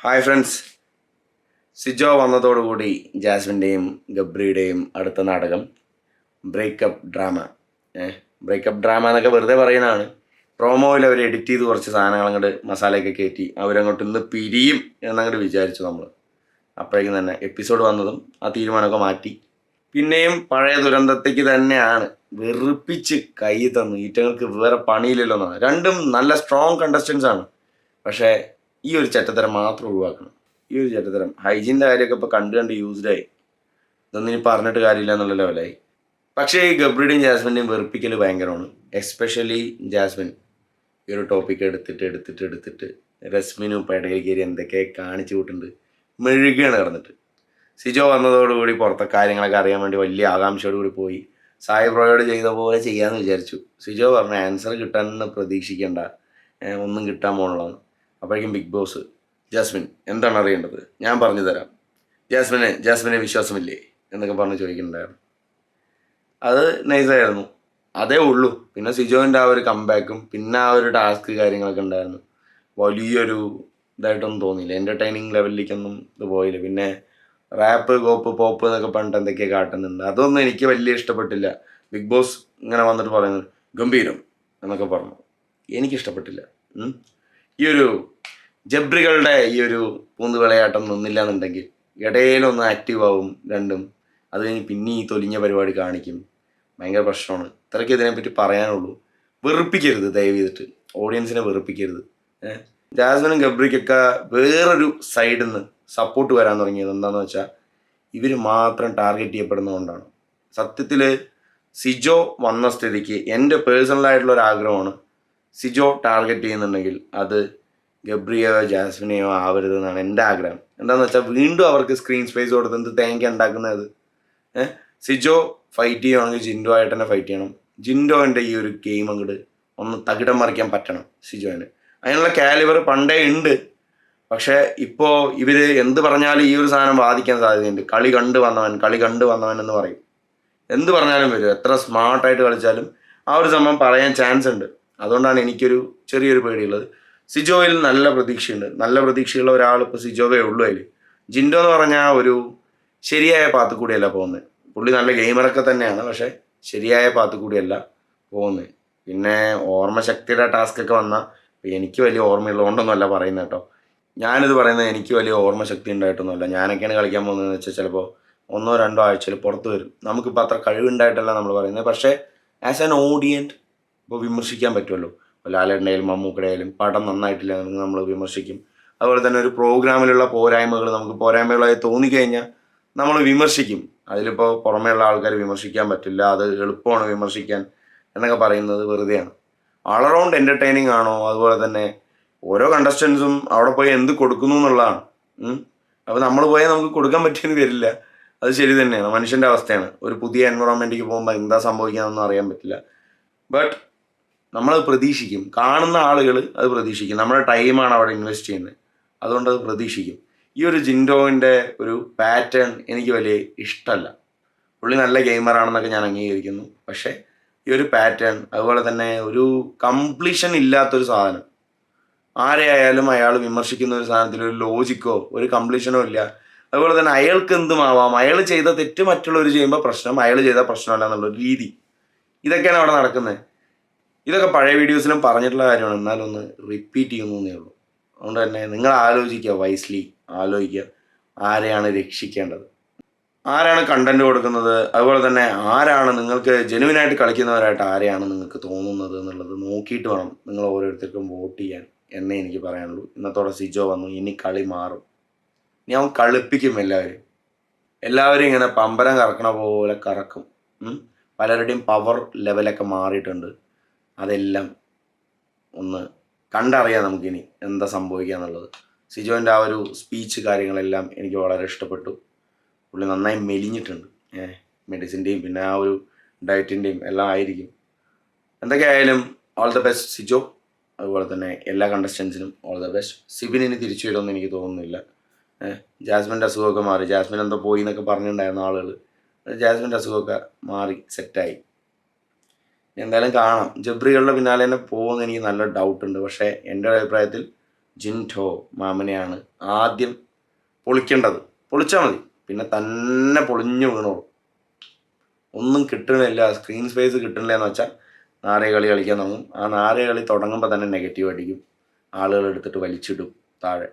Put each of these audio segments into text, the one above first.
Hi friends Sijo വന്നതോടുകൂടി ജാസ്മിന്റെയും ഗബ്രിയുടെയും അടുത്ത നാടകം ബ്രേക്കപ്പ് ഡ്രാമ. ബ്രേക്കപ്പ് ഡ്രാമ എന്നൊക്കെ വെറുതെ പറയുന്നതാണ്. പ്രോമോയിൽ അവർ എഡിറ്റ് ചെയ്ത് കുറച്ച് സാധനങ്ങൾ അങ്ങോട്ട് മസാലയൊക്കെ കയറ്റി അവരങ്ങോട്ട് ഇന്ന് പിരിയും എന്നങ്ങോട്ട് വിചാരിച്ചു നമ്മൾ അപ്പോഴേക്കും തന്നെ എപ്പിസോഡ് വന്നതും ആ തീരുമാനമൊക്കെ മാറ്റി. പിന്നെയും പഴയ ദുരന്തത്തേക്ക് തന്നെയാണ് വെറുപ്പിച്ച് കൈ തന്നു. ഈറ്റങ്ങൾക്ക് വേറെ പണിയില്ലല്ലോ എന്നാണ്. രണ്ടും നല്ല സ്ട്രോങ് കണ്ടസ്റ്റൻസ് ആണ്. പക്ഷേ ഈ ഒരു ചട്ടത്തരം മാത്രം ഒഴിവാക്കണം. ഈ ഒരു ചട്ടത്തരം ഹൈജീന്റെ കാര്യമൊക്കെ ഇപ്പോൾ കണ്ട് കണ്ട് യൂസ്ഡ് ആയി. ഇതൊന്നും ഇനി പറഞ്ഞിട്ട് കാര്യമില്ല എന്നുള്ള ലെവലായി പക്ഷേ ഈ ഗബ്രിയുടെയും ജാസ്മിന്റെയും വെറുപ്പിക്കൽ ഭയങ്കരമാണ്. എസ്പെഷ്യലി ജാസ്മിൻ ഈ ഒരു ടോപ്പിക് എടുത്തിട്ട് എടുത്തിട്ട് എടുത്തിട്ട് രശ്മിനും കയറി എന്തൊക്കെ കാണിച്ചു കൂട്ടുണ്ട് മെഴുകയാണ് കിടന്നിട്ട് സിജോ വന്നതോടുകൂടി പുറത്തെ കാര്യങ്ങളൊക്കെ അറിയാൻ വേണ്ടി വലിയ ആകാംക്ഷയോട് കൂടി പോയി. സായി ബ്രോയോട് ചെയ്ത പോലെ ചെയ്യാമെന്ന് വിചാരിച്ചു. സിജോ പറഞ്ഞു ആൻസർ കിട്ടാനൊന്നും പ്രതീക്ഷിക്കേണ്ട. ഒന്നും കിട്ടാൻ പോകണുള്ളതെന്ന് അപ്പോഴേക്കും ബിഗ് ബോസ് ജാസ്മിൻ എന്താണ് അറിയേണ്ടത്? ഞാൻ പറഞ്ഞു തരാം. ജാസ്മിനെ ജാസ്മിനെ വിശ്വാസമില്ലേ എന്നൊക്കെ പറഞ്ഞ് ചോദിക്കുന്നുണ്ടായിരുന്നു. അത് നൈസായിരുന്നു അതേ ഉള്ളൂ. പിന്നെ സിജോന്റെ ആ ഒരു കംബാക്കും പിന്നെ ആ ഒരു ടാസ്ക് കാര്യങ്ങളൊക്കെ ഉണ്ടായിരുന്നു. വലിയൊരു ഇതായിട്ടൊന്നും തോന്നിയില്ല. എന്റർടൈനിങ് ലെവലിലേക്കൊന്നും ഇത് പോയില്ല. പിന്നെ റാപ്പ് കോപ്പ് പോപ്പ് എന്നൊക്കെ പറഞ്ഞിട്ട് എന്തൊക്കെയാണ് കാട്ടുന്നുണ്ട്. അതൊന്നും എനിക്ക് വലിയ ഇഷ്ടപ്പെട്ടില്ല. ബിഗ് ബോസ് ഇങ്ങനെ വന്നിട്ട് പറയുന്നത് ഗംഭീരം എന്നൊക്കെ പറഞ്ഞു. എനിക്കിഷ്ടപ്പെട്ടില്ല. ഈ ഒരു ജബ്രികളുടെ ഈ ഒരു പൂന്ത് വിളയാട്ടം നിന്നില്ല എന്നുണ്ടെങ്കിൽ ഇടയിലൊന്ന് ആക്റ്റീവ് ആവും രണ്ടും. അത് കഴിഞ്ഞ് പിന്നെ ഈ തൊലിഞ്ഞ പരിപാടി കാണിക്കും. ഭയങ്കര പ്രശ്നമാണ്. ഇത്രയ്ക്ക് ഇതിനെപ്പറ്റി പറയാനുള്ളൂ. വെറുപ്പിക്കരുത് ദയവ് ചെയ്തിട്ട് ഓഡിയൻസിനെ വെറുപ്പിക്കരുത്. ജാസ്മിനും ഗബ്രിക്കൊക്കെ വേറൊരു സൈഡിൽ നിന്ന് സപ്പോർട്ട് വരാൻ തുടങ്ങിയത് എന്താണെന്ന് വെച്ചാൽ ഇവർ മാത്രം ടാർഗറ്റ് ചെയ്യപ്പെടുന്നതുകൊണ്ടാണ്. സത്യത്തിൽ സിജോ വന്ന സ്ഥിതിക്ക് എന്റെ പേഴ്സണലായിട്ടുള്ള ഒരു ആഗ്രഹമാണ് സിജോ ടാർഗറ്റ് ചെയ്യുന്നുണ്ടെങ്കിൽ അത് ഗബ്രിയോ ജാസ്മിനെയോ ആവരുതെന്നാണ് എന്റെ ആഗ്രഹം. എന്താണെന്ന് വെച്ചാൽ വീണ്ടും അവർക്ക് സ്ക്രീൻ സ്പേസ് കൊടുത്ത് എന്ത് തേങ്ങ ഉണ്ടാക്കുന്നത്? സിജോ ഫൈറ്റ് ചെയ്യുവാണെങ്കിൽ ജിൻഡോ ആയിട്ട് തന്നെ ഫൈറ്റ് ചെയ്യണം. ജിൻഡോന്റെ ഈ ഒരു ഗെയിം അങ്ങോട്ട് ഒന്ന് തകിടം മറിക്കാൻ പറ്റണം സിജോന്. അതിനുള്ള കാലിവർ പണ്ടേ ഉണ്ട്. പക്ഷേ ഇപ്പോൾ ഇവർ എന്ത് പറഞ്ഞാലും ഈ ഒരു സാധനം ബാധിക്കാൻ സാധ്യതയുണ്ട്. കളി കണ്ടു വന്നവൻ കളി കണ്ടു വന്നവൻ എന്ന് പറയും. എന്ത് പറഞ്ഞാലും വരും. എത്ര സ്മാർട്ടായിട്ട് കളിച്ചാലും ആ ഒരു സംഭവം പറയാൻ ചാൻസ് ഉണ്ട്. അതുകൊണ്ടാണ് എനിക്കൊരു ചെറിയൊരു പേടിയുള്ളത്. സിജോയിൽ നല്ല പ്രതീക്ഷയുണ്ട്. നല്ല പ്രതീക്ഷയുള്ള ഒരാൾ ഇപ്പോൾ സിജോവേ ഉള്ളൂ അതിൽ ജിൻഡോ എന്ന് പറഞ്ഞാൽ ഒരു ശരിയായ പാത്ത് കൂടിയല്ല പോകുന്നത്. പുള്ളി നല്ല ഗെയിമറൊക്കെ തന്നെയാണ് പക്ഷേ ശരിയായ പാത്ത് കൂടിയല്ല പോകുന്നത്. പിന്നെ ഓർമ്മശക്തിയുടെ ടാസ്ക് ഒക്കെ വന്നാൽ എനിക്ക് വലിയ ഓർമ്മയുള്ളതുകൊണ്ടൊന്നുമല്ല പറയുന്നത് കേട്ടോ. ഞാനിത് പറയുന്നത് എനിക്ക് വലിയ ഓർമ്മശക്തി ഉണ്ടായിട്ടൊന്നുമല്ല. ഞാനൊക്കെയാണ് കളിക്കാൻ പോകുന്നതെന്ന് വെച്ചാൽ ചിലപ്പോൾ ഒന്നോ രണ്ടോ ആഴ്ചയിൽ പുറത്ത് വരും. നമുക്കിപ്പോൾ അത്ര കഴിവുണ്ടായിട്ടല്ല നമ്മൾ പറയുന്നത്. പക്ഷേ ആസ് ആൻ ഓഡിയന്റ് ഇപ്പോൾ വിമർശിക്കാൻ പറ്റുമല്ലോ. ലാലേട്ടന്റെയായാലും മമ്മൂക്കടയായാലും പടം നന്നായിട്ടില്ല എന്ന് നമ്മൾ വിമർശിക്കും. അതുപോലെ തന്നെ ഒരു പ്രോഗ്രാമിലുള്ള പോരായ്മകൾ നമുക്ക് പോരായ്മകളായി തോന്നിക്കഴിഞ്ഞാൽ നമ്മൾ വിമർശിക്കും. അതിലിപ്പോൾ പുറമേയുള്ള ആൾക്കാർ വിമർശിക്കാൻ പറ്റില്ല അത് എളുപ്പമാണ് വിമർശിക്കാൻ എന്നൊക്കെ പറയുന്നത് വെറുതെയാണ്. ആൾ അറൗണ്ട് എന്റർടൈനിങ് ആണോ? അതുപോലെ തന്നെ ഓരോ കണ്ടസ്റ്റൻസും അവിടെ പോയി എന്ത് കൊടുക്കുന്നു എന്നുള്ളതാണ്. അപ്പോൾ നമ്മൾ പോയാൽ നമുക്ക് കൊടുക്കാൻ പറ്റിയെന്ന് വരില്ല. അത് ശരി തന്നെയാണ്. മനുഷ്യന്റെ അവസ്ഥയാണ്. ഒരു പുതിയ എൻവറോൺമെന്റിലേക്ക് പോകുമ്പോൾ എന്താ സംഭവിക്കാമെന്നൊന്നും അറിയാൻ പറ്റില്ല. ബട്ട് നമ്മളത് പ്രതീക്ഷിക്കും. കാണുന്ന ആളുകൾ അത് പ്രതീക്ഷിക്കും. നമ്മുടെ ടൈമാണ് അവിടെ ഇൻവെസ്റ്റ് ചെയ്യുന്നത്. അതുകൊണ്ട് അത് പ്രതീക്ഷിക്കും. ഈ ഒരു ജിൻഡോവിന്റെ ഒരു പാറ്റേൺ എനിക്ക് വലിയ ഇഷ്ടമല്ല. പുള്ളി നല്ല ഗെയിമറാണെന്നൊക്കെ ഞാൻ അംഗീകരിക്കുന്നു. പക്ഷേ ഈ ഒരു പാറ്റേൺ അതുപോലെ തന്നെ ഒരു കംപ്ലീഷൻ ഇല്ലാത്തൊരു സാധനം. ആരെയായാലും അയാൾ വിമർശിക്കുന്ന ഒരു സാധനത്തിൽ ഒരു ലോജിക്കോ ഒരു കംപ്ലീഷനോ ഇല്ല. അതുപോലെ തന്നെ അയാൾക്ക് എന്തുമാവാം? അയാൾ ചെയ്ത തെറ്റ് മറ്റുള്ളവർ ചെയ്യുമ്പോൾ പ്രശ്നം അയാൾ ചെയ്ത പ്രശ്നമല്ല എന്നുള്ളൊരു രീതി. ഇതൊക്കെയാണ് അവിടെ നടക്കുന്നത്. ഇതൊക്കെ പഴയ വീഡിയോസിലും പറഞ്ഞിട്ടുള്ള കാര്യമാണ്. എന്നാലും ഒന്ന് റിപ്പീറ്റ് ചെയ്യുന്നേ ഉള്ളൂ. അതുകൊണ്ട് തന്നെ നിങ്ങൾ ആലോചിക്കുക വൈസ്ലി ആലോചിക്കുക. ആരെയാണ് രക്ഷിക്കേണ്ടത്? ആരാണ് കണ്ടന്റ് കൊടുക്കുന്നത്? അതുപോലെ തന്നെ ആരാണ് നിങ്ങൾക്ക് ജെനുവിനായിട്ട് കളിക്കുന്നവരായിട്ട് ആരെയാണ് നിങ്ങൾക്ക് തോന്നുന്നത് എന്നുള്ളത് നോക്കിയിട്ട് വേണം നിങ്ങൾ ഓരോരുത്തർക്കും വോട്ട് ചെയ്യാൻ. എന്നേ എനിക്ക് പറയാനുള്ളൂ. ഇന്നത്തോടെ സിജോ വന്നു. ഇനി കളി മാറും. ഇനി അവൻ കളിപ്പിക്കും എല്ലാവരും എല്ലാവരും ഇങ്ങനെ പമ്പരം കറക്കണ പോലെ കറക്കും. പലരുടെയും പവർ ലെവലൊക്കെ മാറിയിട്ടുണ്ട്. അതെല്ലാം ഒന്ന് കണ്ടറിയാം നമുക്കിനി എന്താ സംഭവിക്കുക എന്നുള്ളത്. സിജോന്റെ ആ ഒരു സ്പീച്ച് കാര്യങ്ങളെല്ലാം എനിക്ക് വളരെ ഇഷ്ടപ്പെട്ടു. പുള്ളി നന്നായി മെലിഞ്ഞിട്ടുണ്ട്. ഏഹ് മെഡിസിന്റെയും പിന്നെ ആ ഒരു ഡയറ്റിന്റെയും എല്ലാം ആയിരിക്കും. എന്തൊക്കെയായാലും ഓൾ ദ ബെസ്റ്റ് സിജോ. അതുപോലെ തന്നെ എല്ലാ കണ്ടസ്റ്റൻസിനും ഓൾ ദ ബെസ്റ്റ് സിബിൻ ഇനി തിരിച്ചു വരുമെന്ന് എനിക്ക് തോന്നുന്നില്ല. ജാസ്മിന്റെ അസുഖമൊക്കെ മാറി. ജാസ്മിൻ എന്തോ പോയി എന്നൊക്കെ പറഞ്ഞിട്ടുണ്ടായിരുന്ന ആളുകൾ ജാസ്മിന്റെ അസുഖമൊക്കെ മാറി സെറ്റായി എന്തായാലും കാണാം. ജബ്രികളുടെ പിന്നാലെ തന്നെ പോകുമെന്ന് എനിക്ക് നല്ല ഡൗട്ട് ഉണ്ട്. പക്ഷേ എന്റെ അഭിപ്രായത്തിൽ ജിൻഠോ മാമനെയാണ് ആദ്യം പൊളിക്കേണ്ടത്. പൊളിച്ചാൽ മതി. പിന്നെ തന്നെ പൊളിഞ്ഞു വീണോളൂ. ഒന്നും കിട്ടണില്ല സ്ക്രീൻ സ്പേസ് കിട്ടണില്ല എന്ന് വെച്ചാൽ നാരേ കളി കളിക്കാൻ തുടങ്ങും. ആ നാരേ കളി തുടങ്ങുമ്പോൾ തന്നെ നെഗറ്റീവ് അടിക്കും. ആളുകൾ എടുത്തിട്ട് വലിച്ചിടും താഴെ.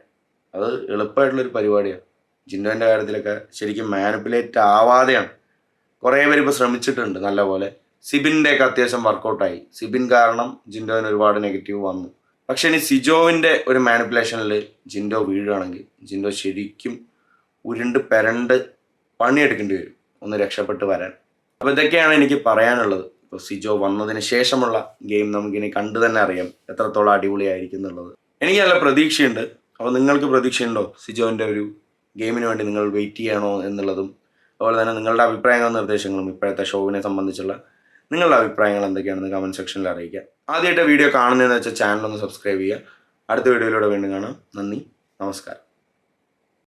അത് എളുപ്പമായിട്ടുള്ളൊരു പരിപാടിയാണ് ജിൻഡോന്റെ കാര്യത്തിലൊക്കെ ശരിക്കും മാനിപ്പുലേറ്റ് ആവാതെയാണ്. കുറേ പേര് ഇപ്പോൾ ശ്രമിച്ചിട്ടുണ്ട് നല്ലപോലെ. സിബിന്റെയൊക്കെ അത്യാവശ്യം വർക്കൗട്ടായി സിബിൻ കാരണം ജിൻഡോവിന് ഒരുപാട് നെഗറ്റീവ് വന്നു. പക്ഷെ ഇനി സിജോവിന്റെ ഒരു മാനിപ്പുലേഷനിൽ ജിൻഡോ വീഴുകയാണെങ്കിൽ ജിൻഡോ ശരിക്കും ഉരുണ്ട് പെരണ്ട് പണിയെടുക്കേണ്ടി വരും ഒന്ന് രക്ഷപ്പെട്ട് വരാൻ. അപ്പോൾ ഇതൊക്കെയാണ് എനിക്ക് പറയാനുള്ളത്. ഇപ്പോൾ സിജോ വന്നതിന് ശേഷമുള്ള ഗെയിം നമുക്കിനി കണ്ടു തന്നെ അറിയാം എത്രത്തോളം അടിപൊളിയായിരിക്കും എന്നുള്ളത്. എനിക്ക് നല്ല പ്രതീക്ഷയുണ്ട്. അപ്പോൾ നിങ്ങൾക്ക് പ്രതീക്ഷയുണ്ടോ സിജോവിന്റെ ഒരു ഗെയിമിന് വേണ്ടി നിങ്ങൾ വെയിറ്റ് ചെയ്യണോ എന്നുള്ളതും അതുപോലെ തന്നെ നിങ്ങളുടെ അഭിപ്രായങ്ങളും നിർദ്ദേശങ്ങളും ഇപ്പോഴത്തെ ഷോവിനെ സംബന്ധിച്ചുള്ള നിങ്ങളുടെ അഭിപ്രായങ്ങൾ എന്തൊക്കെയാണെന്ന് കമന്റ് സെക്ഷനിൽ അറിയിക്കുക. ആദ്യമായിട്ട് വീഡിയോ കാണുന്നതെന്ന് വെച്ചാൽ ചാനൽ ഒന്ന് സബ്സ്ക്രൈബ് ചെയ്യുക. അടുത്ത വീഡിയോയിലൂടെ വീണ്ടും കാണാം. നന്ദി. നമസ്കാരം.